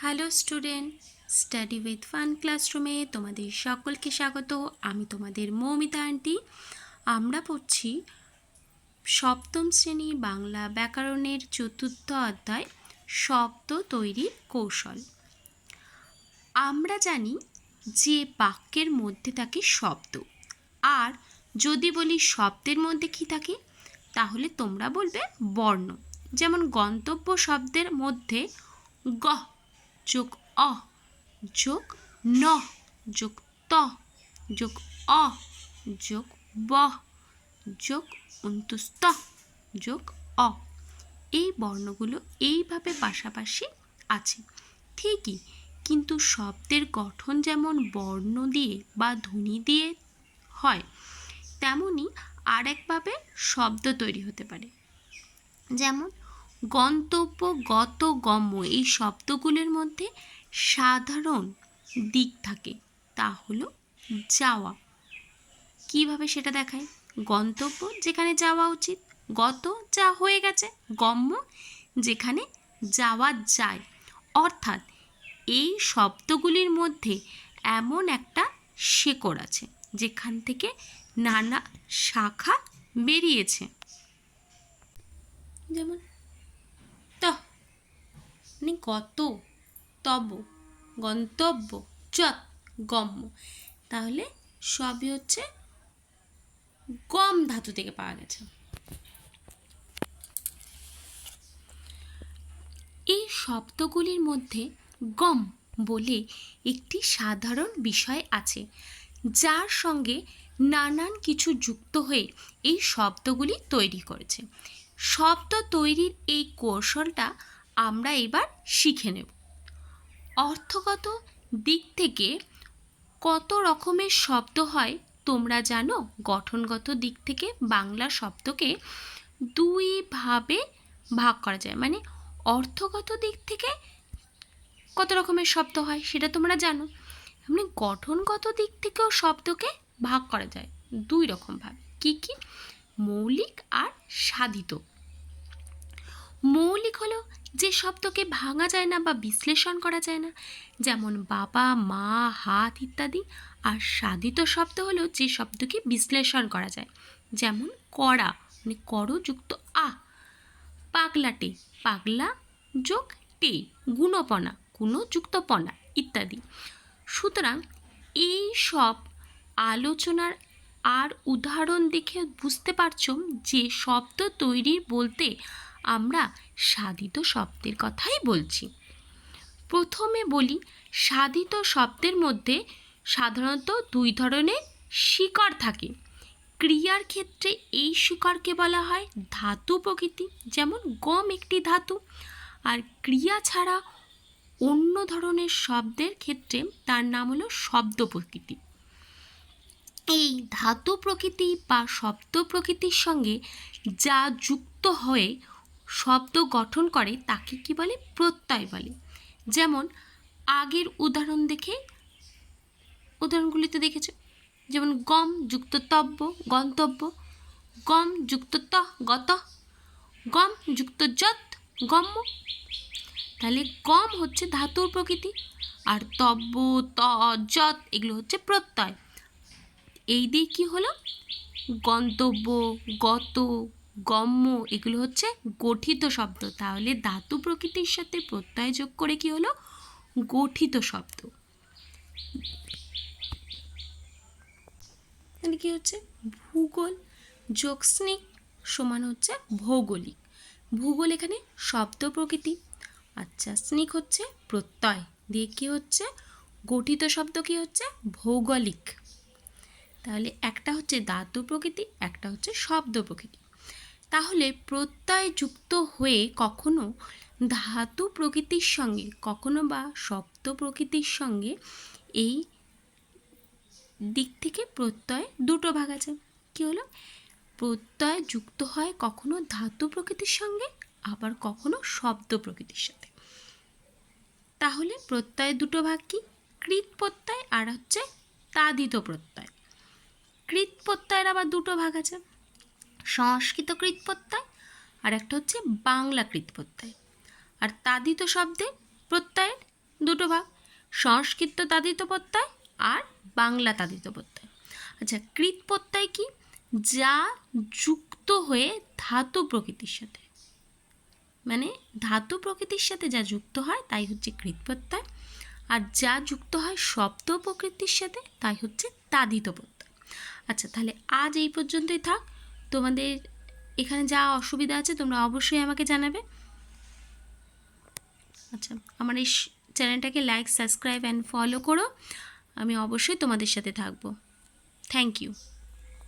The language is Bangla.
Hello student, study with fun ক্লাসরুমে তোমাদের সকলকে স্বাগত। আমি তোমাদের মৌমিতা আন্টি। আমরা পড়ছি সপ্তম শ্রেণি বাংলা ব্যাকরণের চতুর্থ অধ্যায়, শব্দ তৈরির কৌশল। আমরা জানি যে বাক্যের মধ্যে থাকে শব্দ। আর যদি বলি শব্দের মধ্যে কি থাকে, তাহলে তোমরা বলবে বর্ণ। যেমন গন্তব্য শব্দের মধ্যে গ যোগ অ, যোগ ন, যোগ ত, যোগ অ, যোগ ব, যোগ অন্তুস্ত যোগ অ। এই বর্ণগুলো এইভাবে পাশাপাশি আছে। ঠিকই, কিন্তু শব্দের গঠন যেমন বর্ণ দিয়ে বা ধ্বনি দিয়ে হয়, তেমনি আরেকভাবে শব্দ তৈরি হতে পারে। যেমন গন্তব্য গত গম্য এই শব্দগুলির মধ্যে সাধারণ দিক থাকে, তা হলো যাওয়া। কীভাবে সেটা দেখায়? গন্তব্য যেখানে যাওয়া উচিত, গত যা হয়ে গেছে, গম্য যেখানে যাওয়া যায়। অর্থাৎ এই শব্দগুলির মধ্যে এমন একটা শেকড় আছে, যেখান থেকে নানা শাখা বেরিয়েছে। যেমন মানে গত তব, গন্তব্য যত গম্য। তাহলে সবই হচ্ছে গম ধাতু থেকে পাওয়া গেছে। এই শব্দগুলির মধ্যে গম বলে একটি সাধারণ বিষয় আছে, যার সঙ্গে নানান কিছু যুক্ত হয়ে এই শব্দগুলি তৈরি করেছে। শব্দ তৈরির এই কৌশলটা আমরা এবার শিখে নেব। অর্থগত দিক থেকে কত রকমের শব্দ হয় তোমরা জানো? গঠনগত দিক থেকে বাংলা শব্দকে দুইভাবে ভাগ করা যায়। মানে অর্থগত দিক থেকে কত রকমের শব্দ হয় সেটা তোমরা জানো। মানে গঠনগত দিক থেকেও শব্দকে ভাগ করা যায় দুই রকমভাবে কি কি? মৌলিক আর সাধিত। মৌলিক হলো যে শব্দকে ভাঙা যায় না বা বিশ্লেষণ করা যায় না, যেমন বাবা, মা, হাত ইত্যাদি। আর সাধিত শব্দ হলো যে শব্দকে বিশ্লেষণ করা যায়, যেমন কড়া মানে করো যুক্ত আ। পাগলাটে, পাগলা যোগ টে, গুণপনা গুণযুক্ত পনা ইত্যাদি। সুতরাং এই সব আলোচনার আর উদাহরণ দেখে বুঝতে পারছ যে শব্দ তৈরি বলতে আমরা সাধিত শব্দের কথাই বলছি। প্রথমে বলি, সাধিত শব্দের মধ্যে সাধারণত দুই ধরনের শিকড় থাকে। ক্রিয়ার ক্ষেত্রে এই শিকড়কে বলা হয় ধাতু প্রকৃতি, যেমন গম একটি ধাতু। আর ক্রিয়া ছাড়া অন্য ধরনের শব্দের ক্ষেত্রে তার নাম হলো শব্দ প্রকৃতি। এই ধাতু প্রকৃতি বা শব্দ প্রকৃতির সঙ্গে যা যুক্ত হয়ে শব্দ গঠন করে তাকে কি বলে? প্রত্যয় বলে। যেমন, আগের উদাহরণ দেখে, উদাহরণগুলিতে দেখেছ? যেমন, গম যুক্ত তব্য, গন্তব্য, গম যুক্ত ত, গত, গম যুক্ত যত, গম্য। তাহলে গম হচ্ছে ধাতুর প্রকৃতি আর তব্য, ত, যত এগুলো হচ্ছে প্রত্যয়। এই দিয়ে কী হলো? গন্তব্য, গত গম্য, এগুলো হচ্ছে গঠিত শব্দ। তাহলে ধাতু প্রকৃতির সাথে প্রত্যয় যোগ করে কি হলো? গঠিত শব্দ। কি হচ্ছে? ভূগোল যোগ স্নিক সমান হচ্ছে ভৌগোলিক। ভূগোল এখানে শব্দ প্রকৃতি। আচ্ছা স্নিক হচ্ছে প্রত্যয়। দিয়ে কি হচ্ছে? গঠিত শব্দ কি হচ্ছে? ভৌগোলিক। তাহলে একটা হচ্ছে ধাতু প্রকৃতি, একটা হচ্ছে শব্দ প্রকৃতি। তাহলে প্রত্যয় যুক্ত হয়ে কখনো ধাতু প্রকৃতির সঙ্গে, কখনো বা শব্দ প্রকৃতির সঙ্গে এই দিক থেকে প্রত্যয় দুটো ভাগ আছে। কী হলো? প্রত্যয় যুক্ত হয় কখনো ধাতু প্রকৃতির সঙ্গে, আবার কখনো শব্দ প্রকৃতির সাথে। তাহলে প্রত্যয় দুটো ভাগ কি? কৃত প্রত্যয় আর হচ্ছে তাদিত প্রত্যয়। কৃত প্রত্যয়ের আবার দুটো ভাগ আছে। সংস্কৃত কৃত প্রত্যয় আর একটা হচ্ছে বাংলা কৃত প্রত্যয় আর তাদিত শব্দে প্রত্যয়ের দুটো ভাগ, সংস্কৃত তাদিত প্রত্যয় আর বাংলা তাদিত প্রত্যয় আচ্ছা কৃত প্রত্যয় কি? যা যুক্ত হয়ে ধাতু প্রকৃতির সাথে। মানে ধাতু প্রকৃতির সাথে যা যুক্ত হয়, তাই হচ্ছে কৃত প্রত্যয় আর যা যুক্ত হয় শব্দ প্রকৃতির সাথে, তাই হচ্ছে তাদিত প্রত্যয় আচ্ছা তাহলে আজ এই পর্যন্তই থাক। তোমাদের এখানে যা অসুবিধা আছে, তোমরা অবশ্যই আমাকে জানাবে। আচ্ছা আমার এই চ্যানেলটাকে লাইক সাবস্ক্রাইব অ্যান্ড ফলো করো। আমি অবশ্যই তোমাদের সাথে থাকব। Thank you